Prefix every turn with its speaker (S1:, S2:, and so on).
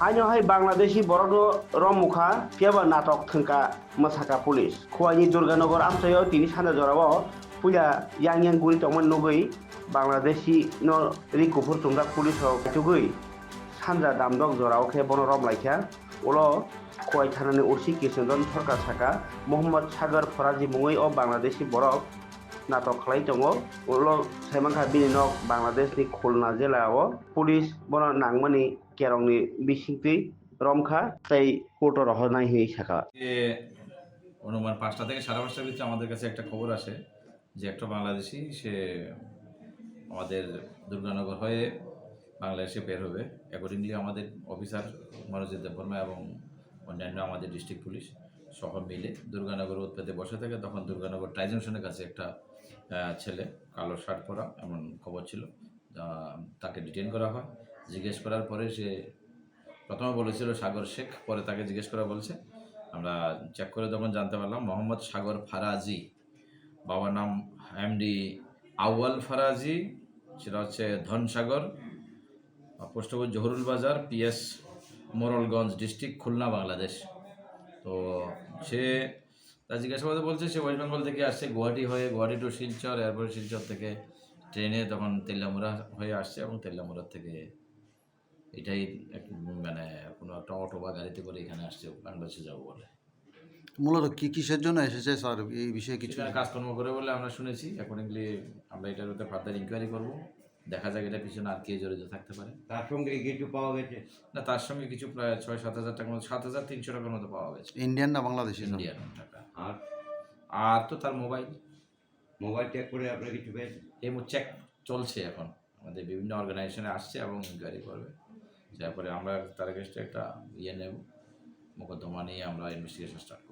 S1: Hanya hai Bangladeshi borodo romuka piaba natok thengka masaka pulis. Khuaini Durganagar amsayo tini sanda jorabo puya yang yang guri tongman nugui Bangladeshi no rikupur tungdak pulis hok tugui. Sandra damdok jorao ke bono rom laikya ulo khuai thanani ursi kisendon sarkar saka Muhammad Sagar Faraji mungui o Bangladeshi borok natok khlai tongo ulo saimangkha bini nok Bangladesh ni Khulna jilao kerongni bisingtui রমখা তাই কোর্টর রহনাই হয়ে থাকা
S2: অনুমান পাঁচটা থেকে সাড়ে পাঁচটার ভিতরে আমাদের কাছে একটা খবর আসে যে একটা বাংলাদেশি, সে আমাদের দুর্গানগর হয়ে বাংলাদেশে বের হবে। অ্যাকর্ডিংলি আমাদের অফিসার মনোজিৎ দেববর্মা এবং অন্যান্য আমাদের ডিস্ট্রিক্ট পুলিশ সহ মিলে দুর্গানগর উৎপেতে বসে থাকে। তখন দুর্গানগর টাই কাছে একটা ছেলে, কালো শার্ট পরা, এমন খবর ছিল তাকে ডিটেন করা হয়। জিজ্ঞেস করার পরে সে প্রথমে বলেছিল সাগর শেখ, পরে তাকে জিজ্ঞেস করা বলছে। আমরা চেক করে তখন জানতে পারলাম, মোহাম্মদ সাগর ফারাজি, বাবার নাম এমডি আউয়াল ফারাজি, সেটা হচ্ছে ধনসাগর post office Zahurul Bazar, PS Morrelganj district Khulna, Bangladesh. তো সে তার জিজ্ঞাসাবাদে বলছে, সে ওয়েস্ট বেঙ্গল থেকে আসছে, গুয়াহাটি হয়ে গুয়াহাটি টু শিলচর এরপরে শিলচর থেকে ট্রেনে তখন তেল্লামুড়া হয়ে আসছে এবং তেল্লামুড়ার থেকে এটাই এক মানে কোনো একটা অটো বা গাড়িতে করে এখানে আসছে বাংলাদেশে যাব বলে।
S3: মূলত কি কিসের জন্য এসেছে স্যার? এই বিষয়ে কিছু
S2: কাজকর্ম করে বলে আমরা শুনেছি। অ্যাকর্ডিংলি আমরা এটার উপরে ফার্দার ইনকোয়ারি করব। দেখা যাক এটা পিছনে আর কে জড়িত থাকতে পারে।
S4: তার সঙ্গে কিছু পাওয়া গেছে?
S2: না তার সঙ্গে কিছু প্রায় ছয় সাত হাজার টাকার মতো সাত হাজার তিনশো টাকার মতো পাওয়া গেছে।
S3: ইন্ডিয়ান না বাংলাদেশি স্যার?
S2: ইন্ডিয়ান টাকা।
S4: আর?
S2: আর তো তার মোবাইল
S4: মোবাইল চেক করে আপনারা কিছু পেয়েছেন?
S2: এই চেক চলছে এখন। আমাদের বিভিন্ন অর্গানাইজেশনে আসছে এবং ইনকোয়ারি করবে। তারপরে আমরা তার কাছে একটা ইয়ে নেব মোকদ্দমা নিয়ে আমরা ইনভেস্টিগেশন স্টার্ট করব।